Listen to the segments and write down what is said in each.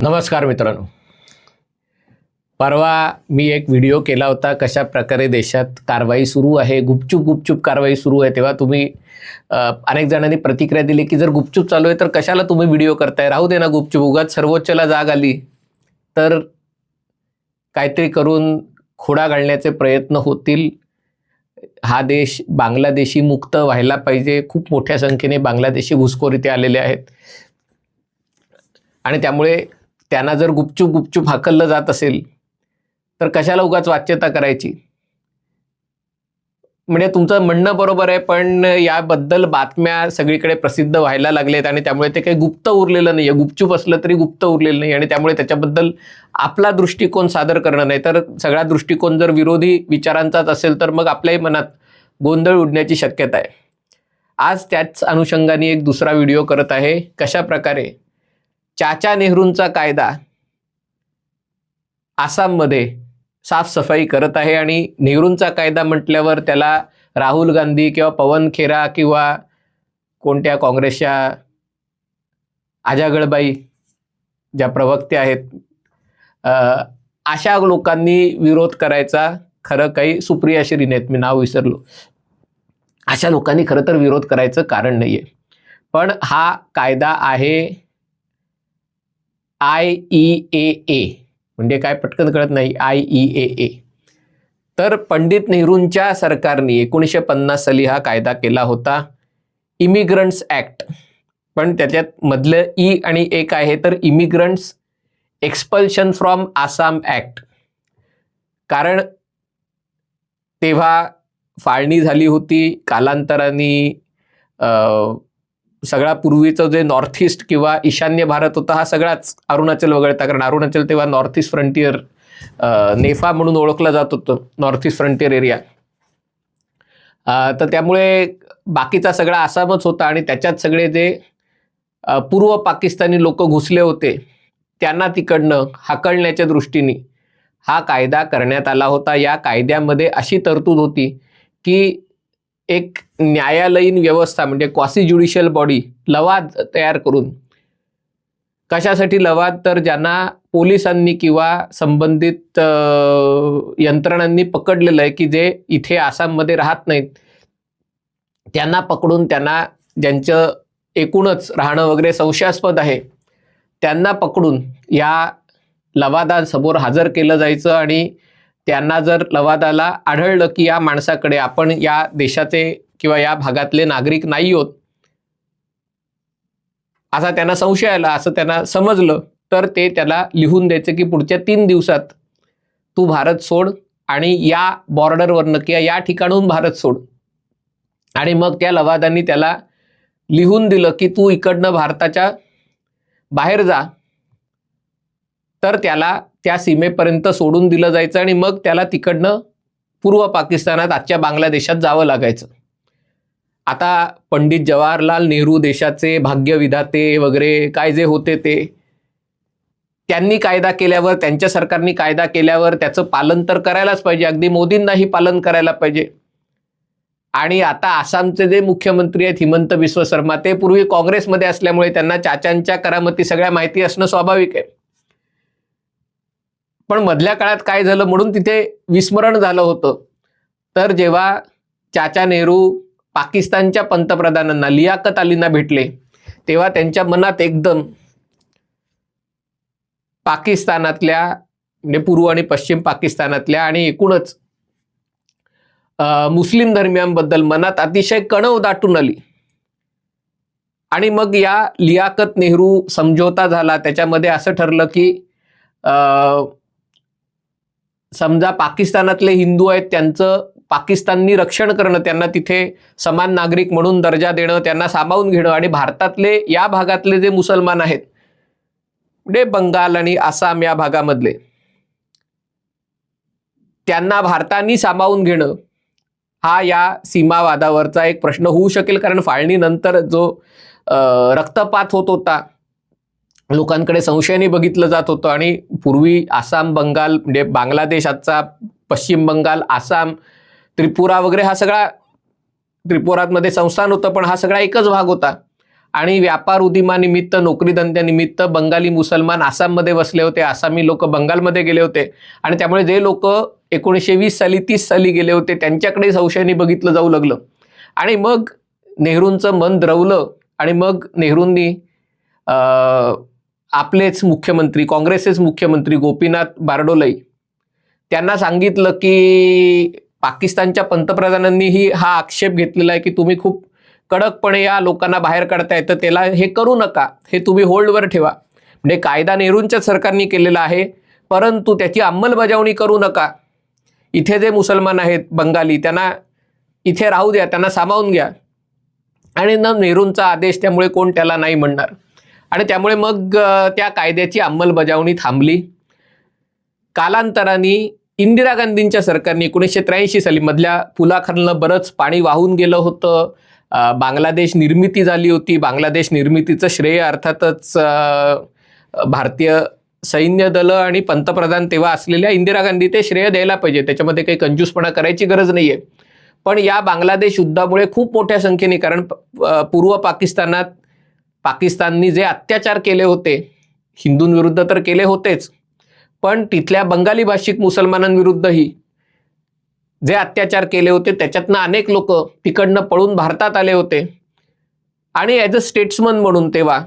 नमस्कार मित्रांनो. परवा मी एक व्हिडिओ केला होता कशा प्रकारे देशात कारवाई सुरू आहे गुपचूप गुपचूप कारवाई सुरू आहे तेव्हा तुम्ही अनेक जणांनी प्रतिक्रिया दिली की जर गुपचूप चालू आहे तर कशाला तुम्ही व्हिडिओ करताय? राहू दे ना गुपचूप उगाच सर्वोच्चला जाग आली. तर काहीतरी करून खोडा घालण्याचे प्रयत्न होतील. हा देश बांगलादेशी मुक्त व्हायला पाहिजे. खूप मोठ्या संख्येने बांगलादेशी घुसखोर इथे आलेले आहेत. आणि त्यामुळे त्यांना जर गुपचूप गुपचूप हाकललं जात असेल तर कशाला उगाच वाच्यता करायची? म्हणजे तुमचं म्हणणं बरोबर आहे पण याबद्दल बातम्या सगळीकडे प्रसिद्ध व्हायला लागलेत आणि त्यामुळे ते काही गुप्त उरलेलं नाही आहे गुपचूप असलं तरी गुप्त उरलेलं नाही आणि त्यामुळे त्याच्याबद्दल आपला दृष्टिकोन सादर करणं नाही. तर सगळा दृष्टिकोन जर विरोधी विचारांचाच असेल तर मग आपल्याही मनात गोंधळ उडण्याची शक्यता आहे. आज त्याच अनुषंगाने एक दुसरा व्हिडिओ करत आहे. कशा प्रकारे चाचा नेहरूंचा कायदा आसाममध्ये साफसफाई करत आहे आणि नेहरूंचा कायदा म्हटल्यावर त्याला राहुल गांधी किंवा पवन खेरा किंवा कोणत्या काँग्रेसच्या आजागळबाई ज्या प्रवक्त्या आहेत अशा लोकांनी विरोध करायचा. खरं काही सुप्रिया श्रीने आहेत मी नाव विसरलो. अशा लोकांनी खरं तर विरोध करायचं कारण नाही आहे पण हा कायदा आहे आय ई ए ए. म्हणजे काय? पटकन कळत नाही. I E A A. तर पंडित नेहरूंच्या सरकारने एकोणीसशे पन्नास साली हा कायदा केला होता. इमिग्रंट्स ॲक्ट पण त्याच्यात मधलं ई आणि एक आहे तर immigrants expulsion from Assam act कारण तेव्हा फाळणी झाली होती कालांतराने सगळा पूर्वीचं जे नॉर्थ ईस्ट किंवा ईशान्य भारत होता हा सगळाच अरुणाचल वगळता. कारण अरुणाचल तेव्हा नॉर्थ ईस्ट फ्रंटियर नेफा म्हणून ओळखलं जात होतं नॉर्थ ईस्ट फ्रंटियर एरिया. तर त्यामुळे बाकीचा सगळा आसामच होता आणि त्याच्यात सगळे जे पूर्व पाकिस्तानी लोक घुसले होते त्यांना तिकडनं हाकलण्याच्या दृष्टीने हा कायदा करण्यात आला होता. या कायद्यामध्ये अशी तरतूद होती की एक न्यायालयीन व्यवस्था म्हणजे क्वासी ज्युडिशियल बॉडी लवाद तयार करून. कशासाठी लवाद? तर ज्यांना पोलिसांनी किंवा संबंधित यंत्रणांनी पकडलेलं आहे की जे इथे आसाममध्ये राहत नाहीत त्यांना पकडून त्यांना ज्यांचं एकूणच राहणं वगैरे संशयास्पद आहे त्यांना पकडून या लवादासमोर हजर केलं जायचं आणि त्यांना जर लवादाला आढळलं की या माणसाकडे आपण या देशाचे किंवा या भागातले नागरिक नाही आहोत असा त्यांना संशय आला असं त्यांना समजलं तर ते त्याला लिहून द्यायचं की पुढच्या तीन दिवसात तू भारत सोड आणि या बॉर्डरवरनं किंवा या ठिकाणून भारत सोड. आणि मग त्या लवादांनी त्याला लिहून दिलं की तू इकडनं भारताच्या बाहेर जा तर त्याला त्या सीमेपर्यंत सोडून दिलं जायचं आणि मग त्याला तिकडनं पूर्व पाकिस्तानात आजच्या बांगलादेशात जावं लागायचं. आता पंडित जवाहरलाल नेहरू देशाचे भाग्यविधाते वगैरे काय जे होते ते त्यांनी कायदा केल्यावर त्यांच्या सरकारने कायदा केल्यावर त्याचं पालन तर करायलाच पाहिजे. अगदी मोदींनाही पालन करायला पाहिजे. आणि आता आसामचे जे मुख्यमंत्री आहेत हिमंत बिस्व शर्मा ते पूर्वी काँग्रेसमध्ये असल्यामुळे त्यांना चाचांच्या करामती सगळ्या माहिती असणं स्वाभाविक आहे. पण मधल्या काळात काय झालं म्हणून तिथे विस्मरण झालं होतं. तर जेव्हा चाचा नेहरू पाकिस्तानच्या पंतप्रधानांना लियाकत अलींना भेटले तेव्हा त्यांच्या मनात एकदम पाकिस्तानातल्या म्हणजे पूर्व आणि पश्चिम पाकिस्तानातल्या आणि एकूणच मुस्लिम धर्मियांबद्दल मनात अतिशय कणव दाटून आली. आणि मग या लियाकत नेहरू समझोता झाला. त्याच्यामध्ये असं ठरलं की समजा पाकिस्तानातले हिंदू आहेत त्यांचं पाकिस्ताननी रक्षण करणं त्यांना तिथे समान नागरिक म्हणून दर्जा देणं त्यांना सामावून घेणं आणि भारतातले या भागातले जे मुसलमान आहेत म्हणजे बंगाल आणि आसाम या भागामधले त्यांना भारतानी सामावून घेणं हा या सीमावादावरचा एक प्रश्न होऊ शकेल. कारण फाळणीनंतर जो रक्तपात होत होता लोकांकडे संशयाने बघितलं जात होतं. आणि पूर्वी आसाम बंगाल म्हणजे बांगलादेशाचा पश्चिम बंगाल आसाम त्रिपुरा वगैरे हा सगळा त्रिपुरामध्ये संस्थान होतं पण हा सगळा एकच भाग होता. आणि व्यापार उदिमानिमित्त नोकरीधंद्यानिमित्त बंगाली मुसलमान आसाममध्ये बसले होते. आसामी लोक बंगालमध्ये गेले होते. आणि त्यामुळे जे लोक एकोणीसशे वीस साली तीस साली गेले होते त्यांच्याकडे संशयाने बघितलं जाऊ लागलं. आणि मग नेहरूंचं मन द्रवलं. आणि मग नेहरूंनी आपलेच मुख्यमंत्री काँग्रेसचेच मुख्यमंत्री गोपीनाथ बारडोलाई त्यांना सांगितलं की पाकिस्तानच्या पंतप्रधानांनीही हा आक्षेप घेतलेला आहे की तुम्ही खूप कडकपणे या लोकांना बाहेर काढताय तर त्याला हे करू नका हे तुम्ही होल्डवर ठेवा. म्हणजे कायदा नेहरूंच्या सरकारने केलेला आहे परंतु त्याची अंमलबजावणी करू नका. इथे जे मुसलमान आहेत बंगाली त्यांना इथे राहू द्या त्यांना सामावून घ्या. आणि न नेहरूंचा आदेश त्यामुळे कोण त्याला नाही म्हणणार. आणि त्यामुळे मग त्या कायद्याची अंमलबजावणी थांबली. कालांतराने इंदिरा गांधींच्या सरकारने एकोणीसशे त्र्याऐंशी साली मधल्या पुलाखालनं बरंच पाणी वाहून गेलं होतं. बांगलादेश निर्मिती झाली होती. बांगलादेश निर्मितीचं श्रेय अर्थातच भारतीय सैन्य दलं आणि पंतप्रधान तेव्हा असलेल्या इंदिरा गांधी ते श्रेय द्यायला पाहिजे. त्याच्यामध्ये काही कंजूसपणा करायची गरज नाही आहे पण या बांगलादेश युद्धामुळे खूप मोठ्या संख्येने कारण पूर्व पाकिस्तानात पाकिस्ताननी जे अत्याचार केले होते हिंदूंविरुद्ध तर केले होतेच पण तिथल्या बंगाली भाषिक मुसलमानांविरुद्धही जे अत्याचार केले होते त्याच्यातनं अनेक लोक तिकडनं पळून भारतात आले होते. आणि ॲज अ स्टेट्समन म्हणून तेव्हा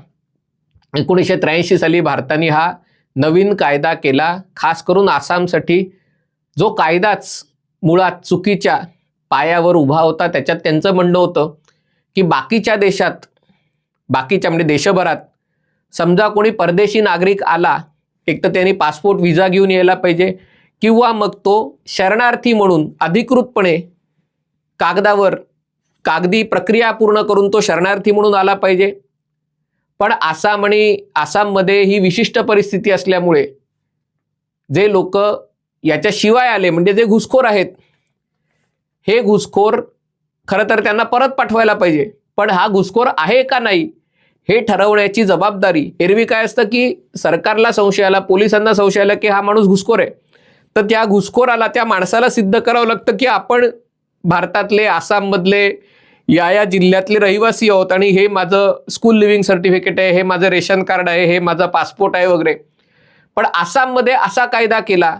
एकोणीसशे त्र्याऐंशी साली भारताने हा नवीन कायदा केला खास करून आसामसाठी. जो कायदाच मुळात चुकीच्या पायावर उभा होता त्याच्यात त्यांचं म्हणणं होतं की बाकीच्या देशात बाकीच्या म्हणजे देशभरात. समजा कोणी परदेशी नागरिक आला एक तर त्यांनी पासपोर्ट व्हिजा घेऊन यायला पाहिजे. किंवा मग तो शरणार्थी म्हणून अधिकृतपणे कागदावर कागदी प्रक्रिया पूर्ण करून तो शरणार्थी म्हणून आला पाहिजे. पण आसाम आणि आसाममध्ये ही विशिष्ट परिस्थिती असल्यामुळे जे लोक याच्याशिवाय आले म्हणजे जे घुसखोर आहेत हे घुसखोर खरं तर त्यांना परत पाठवायला पाहिजे. पण हा घुसखोर आहे का नाही हे ठरवण्याची जबाबदारी. एरवी काय असतं की सरकारला संशय आला पोलिसांना संशय आला की हा माणूस घुसखोर आहे. तर त्या घुसखोराला त्या माणसाला सिद्ध करावं लागतं की आपण भारतातले आसाममधले या या जिल्ह्यातले रहिवासी आहोत आणि हे माझं स्कूल लिव्हिंग सर्टिफिकेट आहे हे माझं रेशन कार्ड आहे हे माझा पासपोर्ट आहे वगैरे. पण आसाममध्ये असा कायदा केला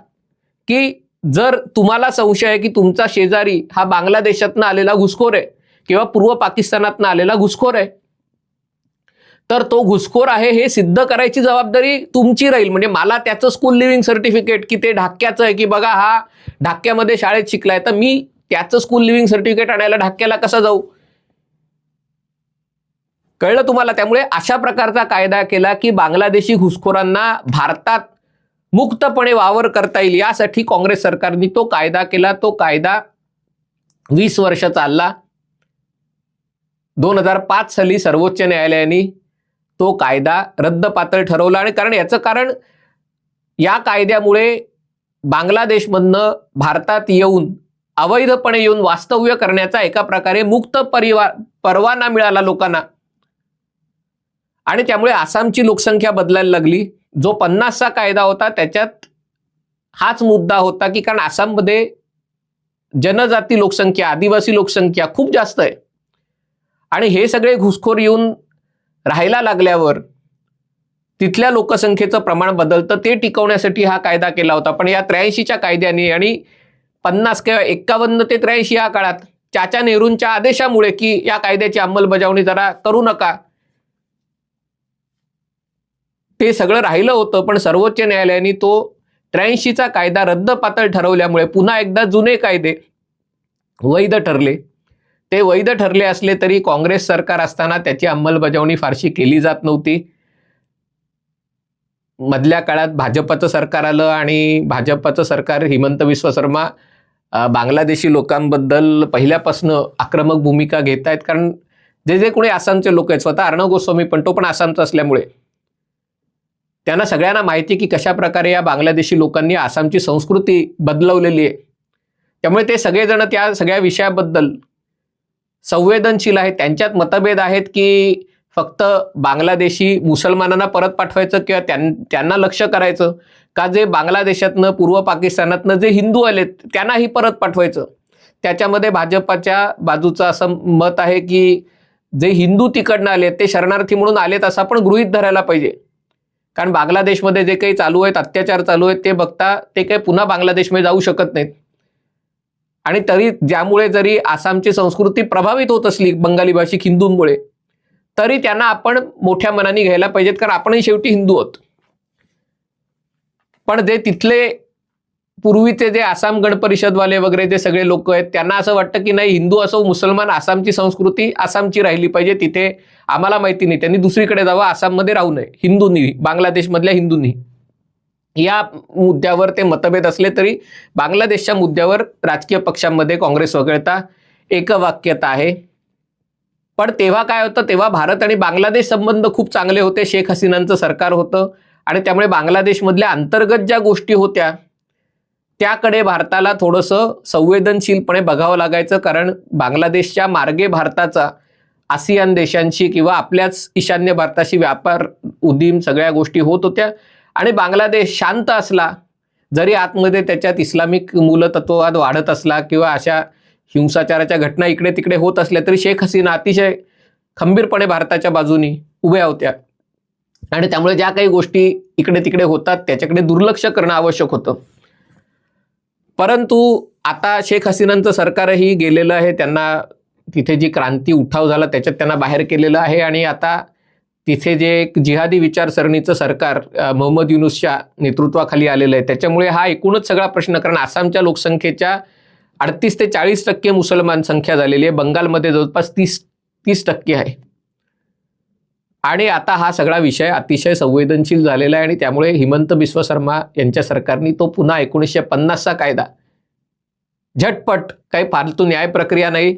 की जर तुम्हाला संशय आहे की तुमचा शेजारी हा बांगलादेशातनं आलेला घुसखोर आहे किंवा पूर्व पाकिस्तानातनं आलेला घुसखोर आहे तर तो घुसखोर आहे हे सिद्ध करायची जबाबदारी तुमची राहील. म्हणजे मला त्याचं स्कूल लिव्हिंग सर्टिफिकेट की ते ढाक्याचं आहे की बघा हा ढाक्यामध्ये शाळेत शिकलाय. तर मी त्याचं स्कूल लिव्हिंग सर्टिफिकेट आणायला ढाक्याला कसा जाऊ? कळलं तुम्हाला? त्यामुळे अशा प्रकारचा कायदा केला की बांगलादेशी घुसखोरांना भारतात मुक्तपणे वावर करता येईल. यासाठी काँग्रेस सरकारने तो कायदा केला. तो कायदा वीस वर्ष चालला. दोन हजार पाच साली सर्वोच्च न्यायालयाने तो कायदा रद्द पातळ ठरवला आणि कारण याचं कारण या कायद्यामुळे बांगलादेशमधनं भारतात येऊन अवैधपणे येऊन वास्तव्य करण्याचा एका प्रकारे मुक्त परिवार परवाना मिळाला लोकांना. आणि त्यामुळे आसामची लोकसंख्या बदलायला लागली. जो पन्नासचा कायदा होता त्याच्यात हाच मुद्दा होता की कारण आसाममध्ये जनजाती लोकसंख्या आदिवासी लोकसंख्या खूप जास्त आहे. आणि हे सगळे घुसखोर येऊन राहायला लागल्यावर तिथल्या लोकसंख्येचं प्रमाण बदलतं. ते टिकवण्यासाठी हा कायदा केला होता. पण या त्र्याऐंशीच्या कायद्याने आणि पन्नास किंवा एक्कावन्न ते त्र्याऐंशी या काळात चाचा नेहरूंच्या आदेशामुळे की या कायद्याची अंमलबजावणी जरा करू नका. ते सगळं राहिलं होतं पण सर्वोच्च न्यायालयाने तो त्र्याऐंशीचा कायदा रद्द पातळ ठरवल्यामुळे पुन्हा एकदा जुने कायदे वैध ठरले. ते वैध ठरले असले तरी काँग्रेस सरकार असताना त्याची अंमलबजावणी फारशी केली जात नव्हती. मधल्या काळात भाजपचं सरकार आलं आणि भाजपचं सरकार हिमंत विश्व शर्मा बांगलादेशी लोकांबद्दल पहिल्यापासून आक्रमक भूमिका घेत आहेत. कारण जे जे कोणी आसामचे लोक आहेत स्वतः अर्णव गोस्वामी पण तो पण आसामचा असल्यामुळे. त्यांना सगळ्यांना माहिती की कशा प्रकारे या बांगलादेशी लोकांनी आसामची संस्कृती बदलवलेली आहे. त्यामुळे ते सगळेजण त्या सगळ्या विषयाबद्दल संवेदनशील आहेत त्यांच्यात मतभेद आहेत की फक्त बांगलादेशी मुसलमानांना परत पाठवायचं किंवा त्यां त्यांना लक्ष करायचं? का जे बांगलादेशातनं पूर्व पाकिस्तानातनं जे हिंदू आलेत त्यांनाही परत पाठवायचं? त्याच्यामध्ये भाजपाच्या बाजूचं असं मत आहे की जे हिंदू तिकडनं आलेत ते शरणार्थी म्हणून आलेत असं आपण गृहित धरायला पाहिजे. कारण बांगलादेशमध्ये जे काही चालू आहेत अत्याचार चालू आहेत ते बघता ते काही पुन्हा बांगलादेशमध्ये जाऊ शकत नाहीत. आणि तरी ज्यामुळे जरी आसामची संस्कृती प्रभावित होत असली बंगाली भाषिक हिंदूंमुळे तरी त्यांना आपण मोठ्या मनाने घ्यायला पाहिजेत कारण आपणही शेवटी हिंदू आहोत. पण जे तिथले पूर्वीचे जे आसाम गण परिषदवाले वगैरे जे सगळे लोक आहेत त्यांना असं वाटतं की नाही हिंदू असो मुसलमान आसामची संस्कृती आसामची राहिली पाहिजे तिथे आम्हाला माहिती नाही. त्यांनी दुसरीकडे जावं आसाममध्ये राहू नये. हिंदूंनी बांगलादेशमधल्या हिंदूंनी या मुद्द्यावर ते मतभेद असले तरी बांगलादेशच्या मुद्द्यावर राजकीय पक्षांमध्ये काँग्रेस वगळता एकवाक्यता आहे. पण तेव्हा काय होतं? तेव्हा भारत आणि बांगलादेश संबंध खूप चांगले होते. शेख हसीनांचं सरकार होतं. आणि त्यामुळे बांगलादेशमधल्या अंतर्गत ज्या गोष्टी होत्या त्याकडे भारताला थोडंसं संवेदनशीलपणे बघावं लागायचं. कारण बांगलादेशच्या मार्गे भारताचा आसियान देशांशी किंवा आपल्याच ईशान्य भारताशी व्यापार उदीम सगळ्या गोष्टी होत होत्या. आणि बांगलादेश शांत असला जरी आतमध्ये त्याच्यात इस्लामिक मूलतत्ववाद वाढत असला किंवा अशा हिंसाचाराच्या घटना इकडे तिकडे होत असल्या तरी शेख हसीना अतिशय खंबीरपणे भारताच्या बाजूनी उभ्या होत्या. आणि त्यामुळे ज्या काही गोष्टी इकडे तिकडे होतात त्याच्याकडे दुर्लक्ष करणं आवश्यक होतं. परंतु आता शेख हसीनांचं सरकारही गेलेलं आहे त्यांना तिथे जी क्रांती उठाव झाला त्याच्यात त्यांना बाहेर केलेलं आहे. आणि आता तिथे जे एक जिहादी विचारसरणीचं सरकार मोहम्मद युनुसच्या नेतृत्वाखाली आलेलं आहे. त्याच्यामुळे हा एकूणच सगळा प्रश्न कारण आसामच्या लोकसंख्येच्या अडतीस ते चाळीस टक्के मुसलमान संख्या झालेली आहे. बंगालमध्ये जवळपास तीस तीस टक्के आहे. आणि आता हा सगळा विषय अतिशय संवेदनशील झालेला आहे आणि त्यामुळे हिमंत बिस्व शर्मा यांच्या सरकारने तो पुन्हा एकोणीसशे पन्नासचा कायदा. झटपट काही फालतू न्याय प्रक्रिया नाही.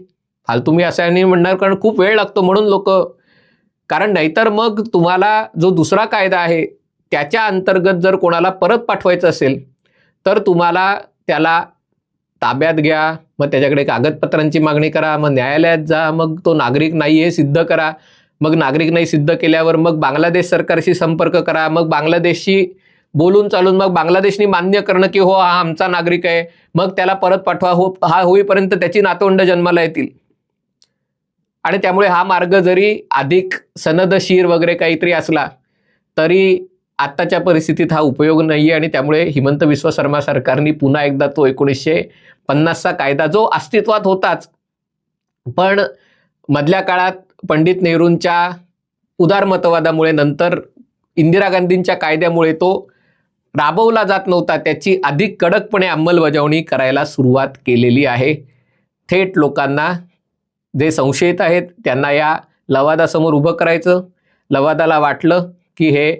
फालतू मी असं नाही म्हणणार कारण खूप वेळ लागतो म्हणून लोक कारण नाहीतर मग तुम्हाला जो दुसरा कायदा आहे त्याच्या अंतर्गत जर कोणाला परत पाठवायचं असेल तर तुम्हाला त्याला ताब्यात घ्या मग त्याच्याकडे कागदपत्रांची मागणी करा मग न्यायालयात जा मग तो नागरिक नाही हे सिद्ध करा. मग नागरिक नाही सिद्ध केल्यावर मग बांगलादेश सरकारशी संपर्क करा मग बांगलादेशशी बोलून चालून मग बांगलादेशनी मान्य करणं की हो हा आमचा नागरिक आहे मग त्याला परत पाठवा हो हा होईपर्यंत त्याची नातवंड जन्माला येतील. आणि त्यामुळे हा मार्ग जरी अधिक सनदशीर वगैरे काहीतरी असला तरी आत्ताच्या परिस्थितीत हा उपयोग नाही आहे आणि त्यामुळे हिमंत विश्व शर्मा सरकारने पुन्हा एकदा तो एकोणीसशे पन्नासचा कायदा जो अस्तित्वात होताच पण मधल्या काळात पंडित नेहरूंच्या उदारमतवादामुळे नंतर इंदिरा गांधींच्या कायद्यामुळे तो राबवला जात नव्हता त्याची अधिक कडकपणे अंमलबजावणी करायला सुरुवात केलेली आहे. थेट लोकांना जे संशयित आहेत त्यांना या लवादासमोर उभं करायचं. लवादाला वाटलं की हे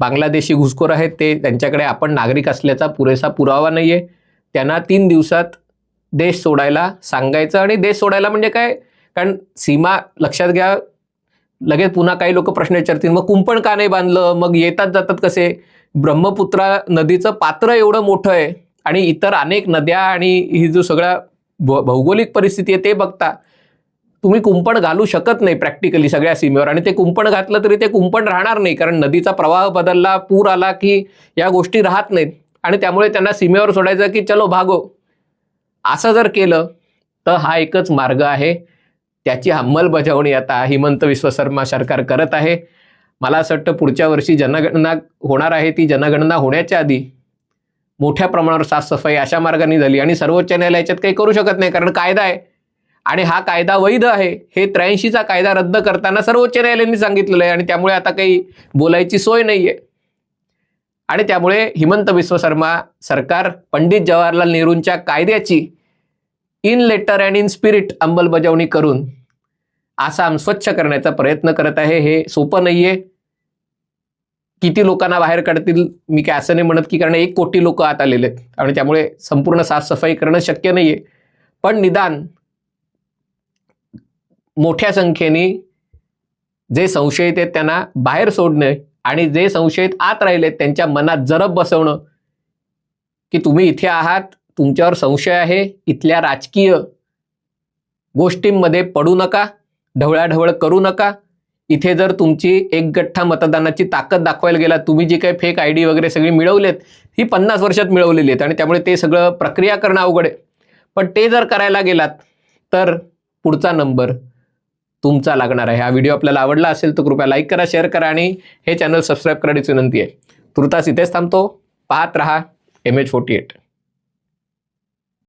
बांगलादेशी घुसखोर आहेत ते त्यांच्याकडे आपण नागरिक असल्याचा पुरेसा पुरावा नाही आहे त्यांना तीन दिवसात देश सोडायला सांगायचं आणि देश सोडायला म्हणजे काय? कारण सीमा लक्षात घ्या लगेच पुन्हा काही लोक प्रश्न विचारतील मग कुंपण का नाही बांधलं? मग येतात जातात कसे? ब्रह्मपुत्रा नदीचं पात्र एवढं मोठं आहे आणि इतर अनेक नद्या आणि ही जो सगळा भौगोलिक परिस्थिती आहे ते बघता तुम्ही कुंपण घालू शकत नाही प्रॅक्टिकली सगळ्या सीमेवर आणि ते कुंपण घातलं तरी ते कुंपण राहणार नाही कारण नदीचा प्रवाह बदलला पूर आला की या गोष्टी राहत नाहीत. आणि त्यामुळे त्यांना सीमेवर सोडायचं की चलो भागो. असं जर केलं तर हा एकच मार्ग आहे. त्याची अंमलबजावणी आता हिमंत विश्व शर्मा सरकार करत आहे. मला असं वाटतं पुढच्या वर्षी जनगणना होणार आहे ती जनगणना होण्याच्या आधी मोठ्या प्रमाणावर साफसफाई अशा मार्गाने झाली आणि सर्वोच्च न्यायालय याच्यात काही करू शकत नाही कारण कायदा आहे. आणि हा कायदा वैध आहे हे त्र्याऐंशीचा कायदा रद्द करताना सर्वोच्च न्यायालयाने सांगितलेलं आहे आणि त्यामुळे आता काही बोलायची सोय नाही आहे आणि त्यामुळे हिमंत बिस्व शर्मा सरकार पंडित जवाहरलाल नेहरूंच्या कायद्याची in letter and in spirit अंमलबजावणी करून आसाम स्वच्छ करण्याचा प्रयत्न करत आहे हे सोपं नाहीये. किती लोकांना बाहेर काढतील मी काय असं नाही म्हणत की कारण एक कोटी लोक आत आलेले आहेत. आणि त्यामुळे संपूर्ण साफसफाई करणं शक्य नाहीये. पण निदान मोठ्या संख्येने जे संशयित आहेत त्यांना बाहेर सोडणे आणि जे संशयित आत राहिलेत त्यांच्या मनात जरब बसवणं की तुम्ही इथे आहात तुमच्यावर संशय आहे इथल्या राजकीय गोष्टींमध्ये पडू नका ढवळाढवळ करू नका. इथे जर तुमची एक गठ्ठा मतदानाची ताकद दाखवायला गेला तुम्ही जी काही फेक आय डी वगैरे सगळी मिळवलेत ही पन्नास वर्षात मिळवलेली आहेत आणि त्यामुळे ते सगळं प्रक्रिया करणं अवघड आहे. पण ते जर करायला गेलात तर पुढचा नंबर तुमचा लागणार आहे. हा व्हिडिओ आपल्याला आवडला असेल तर कृपया लाईक करा शेअर करा आणि हे चॅनल सबस्क्राईब करण्याची विनंती आहे. तुर्तास इथेच थांबतो. पाहत रहा एम एच फोर्टी एट